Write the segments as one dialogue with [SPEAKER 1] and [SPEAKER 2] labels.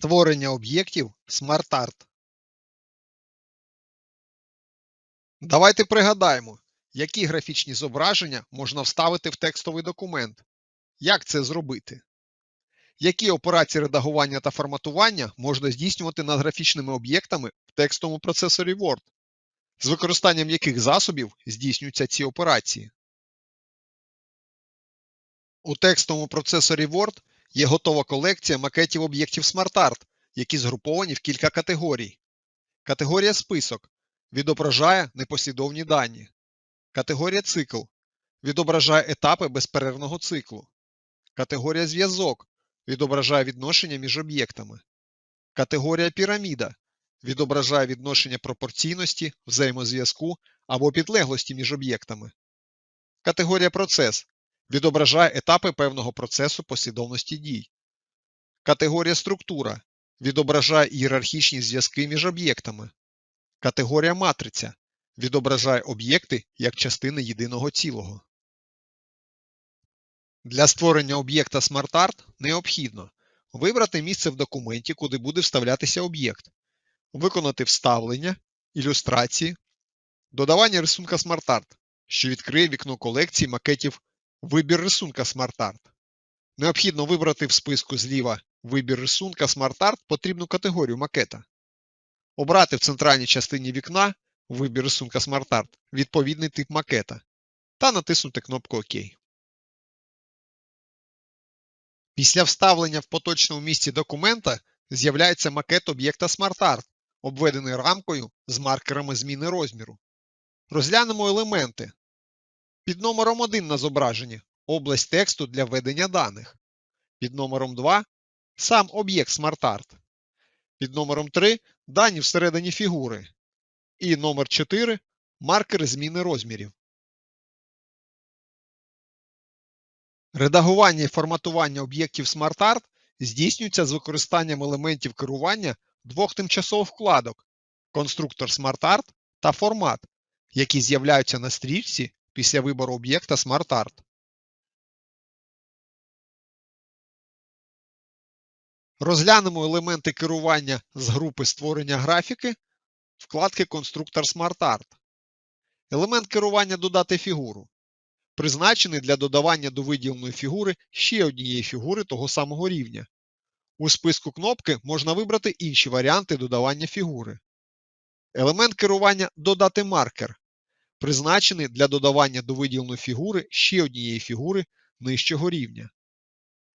[SPEAKER 1] Створення об'єктів SmartArt. Давайте пригадаємо, які графічні зображення можна вставити в текстовий документ. Як це зробити? Які операції редагування та форматування можна здійснювати над графічними об'єктами в текстовому процесорі Word? З використанням яких засобів здійснюються ці операції? У текстовому процесорі Word є готова колекція макетів об'єктів SmartArt, які згруповані в кілька категорій. Категорія список відображає непослідовні дані. Категорія цикл відображає етапи безперервного циклу. Категорія зв'язок відображає відношення між об'єктами. Категорія піраміда відображає відношення пропорційності, взаємозв'язку або підлеглості між об'єктами. Категорія процес відображає етапи певного процесу послідовності дій. Категорія структура відображає ієрархічні зв'язки між об'єктами. Категорія матриця відображає об'єкти як частини єдиного цілого. Для створення об'єкта SmartArt необхідно вибрати місце в документі, куди буде вставлятися об'єкт, виконати вставлення, ілюстрації, додавання рисунка SmartArt, що відкриє вікно колекції макетів Вибір рисунка SmartArt. Необхідно вибрати в списку зліва Вибір рисунка SmartArt потрібну категорію макета. Обрати в центральній частині вікна Вибір рисунка SmartArt відповідний тип макета та натиснути кнопку ОК. Після вставлення в поточному місці документа з'являється макет об'єкта SmartArt, обведений рамкою з маркерами зміни розміру. Розглянемо елементи. Під номером 1 на зображенні область тексту для введення даних. Під номером 2 сам об'єкт SmartArt. Під номером 3 дані всередині фігури. І номер 4 маркери зміни розмірів. Редагування і форматування об'єктів SmartArt здійснюється з використанням елементів керування двох тимчасових вкладок конструктор SmartArt та формат, які з'являються на стрічці після вибору об'єкта SmartArt. Розглянемо елементи керування з групи створення графіки вкладки Конструктор SmartArt. Елемент керування Додати фігуру. Призначений для додавання до виділеної фігури ще однієї фігури того самого рівня. У списку кнопки можна вибрати інші варіанти додавання фігури. Елемент керування Додати маркер призначений для додавання до виділеної фігури ще однієї фігури нижчого рівня.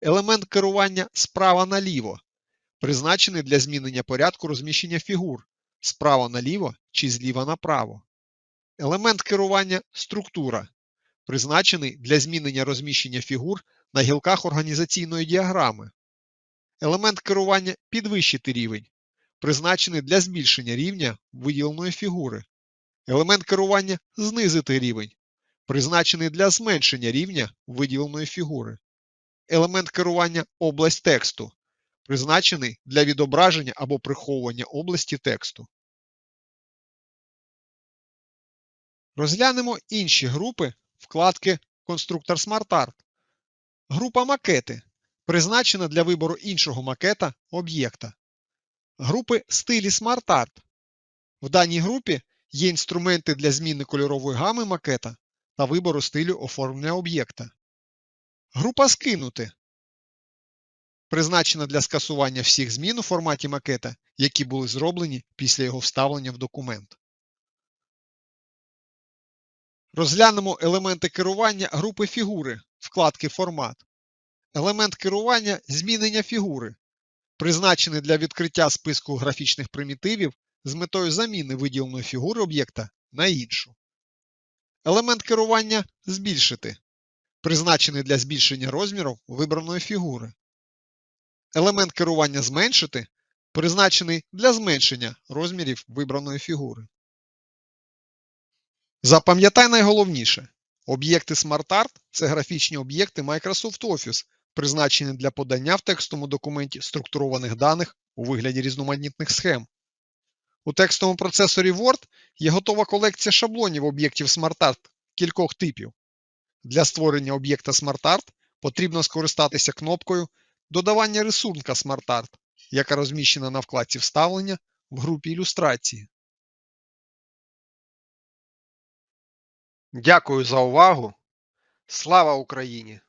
[SPEAKER 1] Елемент керування справа наліво призначений для змінення порядку розміщення фігур справа наліво чи зліва направо. Елемент керування структура призначений для змінення розміщення фігур на гілках організаційної діаграми. Елемент керування підвищити рівень призначений для збільшення рівня виділеної фігури. Елемент керування знизити рівень, призначений для зменшення рівня виділеної фігури. Елемент керування область тексту, призначений для відображення або приховування області тексту. Розглянемо інші групи вкладки Конструктор SmartArt. Група макети призначена для вибору іншого макета об'єкта. Групи стилі SmartArt. В даній групі Є інструменти для зміни кольорової гами макета та вибору стилю оформлення об'єкта. Група Скинути призначена для скасування всіх змін у форматі макета, які були зроблені після його вставлення в документ. Розглянемо елементи керування групи фігури вкладки Формат. Елемент керування змінення фігури, призначений для відкриття списку графічних примітивів з метою заміни виділеної фігури об'єкта на іншу. Елемент керування збільшити, призначений для збільшення розміру вибраної фігури. Елемент керування зменшити, призначений для зменшення розмірів вибраної фігури. Запам'ятай найголовніше. Об'єкти SmartArt – це графічні об'єкти Microsoft Office, призначені для подання в текстовому документі структурованих даних у вигляді різноманітних схем. У текстовому процесорі Word є готова колекція шаблонів об'єктів SmartArt кількох типів. Для створення об'єкта SmartArt потрібно скористатися кнопкою Додавання рисунка SmartArt, яка розміщена на вкладці Вставлення в групі ілюстрації. Дякую за увагу! Слава Україні!